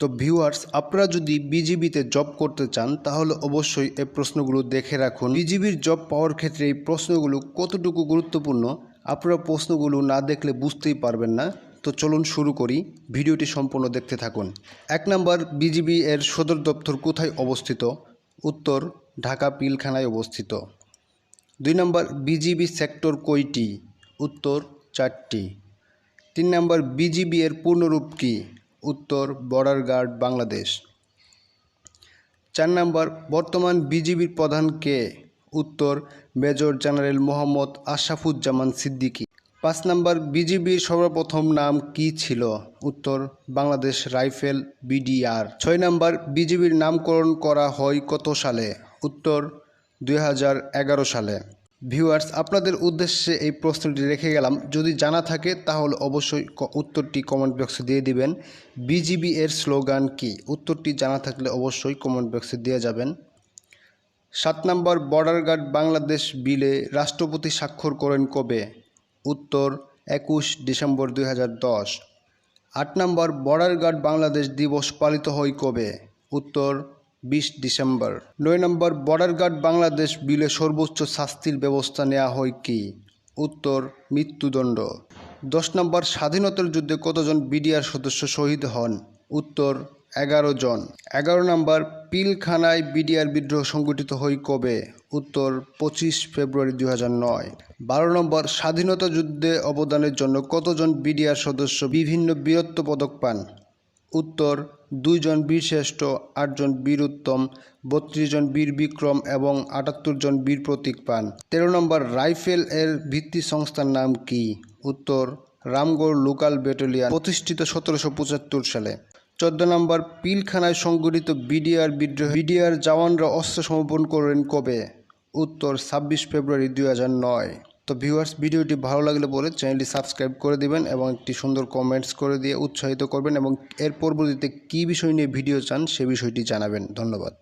তো ভিউয়ার্স আপনারা যদি বিজিবিতে জব করতে চান, তাহলে অবশ্যই এই প্রশ্নগুলো দেখে রাখুন। বিজিবির জব পাওয়ার ক্ষেত্রে এই প্রশ্নগুলো কতটুকু গুরুত্বপূর্ণ, আপনারা প্রশ্নগুলো না দেখলে বুঝতেই পারবেন না। তো চলুন শুরু করি। ভিডিওটি সম্পূর্ণ দেখতে থাকুন। এক নম্বর বিজিবি এর সদর দপ্তর কোথায় অবস্থিত? উত্তর, ঢাকা পিলখানায় অবস্থিত। দুই নম্বর বিজিবি সেক্টর কয়টি উত্তর, চারটি। তিন নম্বর বিজিবি এর পূর্ণরূপ কি? উত্তর বর্ডার গার্ড বাংলাদেশ। চার নম্বর, বর্তমান বিজিবির প্রধান কে? উত্তর, মেজর জেনারেল মোহাম্মদ আশরাফুজ্জামান সিদ্দিকী। পাঁচ নম্বর, বিজিবির সর্বপ্রথম নাম কি ছিল? উত্তর, বাংলাদেশ রাইফেল বিডিআর। ছয় নম্বর, বিজিবির নামকরণ করা হয় কত সালে? উত্তর, দুই হাজার এগারো সালে। ভিউয়ার্স, আপনাদের উদ্দেশ্যে এই প্রশ্নটি রেখে গেলাম। যদি জানা থাকে, তাহলে অবশ্যই উত্তরটি কমেন্ট বক্সে দিয়ে দিবেন। বিজিবি এর স্লোগান কি? উত্তরটি জানা থাকলে অবশ্যই কমেন্ট বক্সে দিয়ে যাবেন। সাত নম্বর, বর্ডার গার্ড বাংলাদেশ বিলে রাষ্ট্রপতি স্বাক্ষর করেন কবে? উত্তর, একুশ ডিসেম্বর দুই আট নম্বর, বর্ডার গার্ড বাংলাদেশ দিবস পালিত হয় কবে? উত্তর বিশ ডিসেম্বর। নয় নম্বর, বর্ডার গার্ড বাংলাদেশ বিলে সর্বোচ্চ শাস্তির ব্যবস্থা নেওয়া হয় কি? উত্তর, মৃত্যুদণ্ড। দশ নম্বর, স্বাধীনতার যুদ্ধে কতজন বিডিআর সদস্য শহীদ হন? উত্তর, এগারো জন। এগারো নম্বর, পিলখানায় বিডিআর বিদ্রোহ সংগঠিত হয় কবে? উত্তর, পঁচিশ ফেব্রুয়ারি দুই নয়। বারো নম্বর, স্বাধীনতা যুদ্ধে অবদানের জন্য কতজন বিডিআর সদস্য বিভিন্ন বীরত্ব পদক পান? উত্তর, দুইজন বীরশ্রেষ্ঠ, আটজন বীর উত্তম বত্রিশ জন বীর বিক্রম এবং আটাত্তর জন বীর প্রতীক পান। তেরো নম্বর, রাইফেল এর ভিত্তি সংস্থার নাম কি? উত্তর, রামগড় লোকাল ব্যাটালিয়ন, প্রতিষ্ঠিত সতেরোশো পঁচাত্তর সালে। চোদ্দ নম্বর, পিলখানায় সংগঠিত বিডিআর বিদ্রোহ বিডিআর জওয়ানরা অস্ত্র সমর্পণ করেন কবে? উত্তর, ছাব্বিশ ফেব্রুয়ারি দুই হাজার নয়। তো ভিউয়ার্স ভিডিওটি ভালো লাগলে বলে চ্যানেলটি সাবস্ক্রাইব করে দিবেন এবং একটি সুন্দর কমেন্টস করে দিয়ে উৎসাহিত করবেন এবং এর পরবর্তীতে কী বিষয় নিয়ে ভিডিও চান সে বিষয়টি জানাবেন। ধন্যবাদ।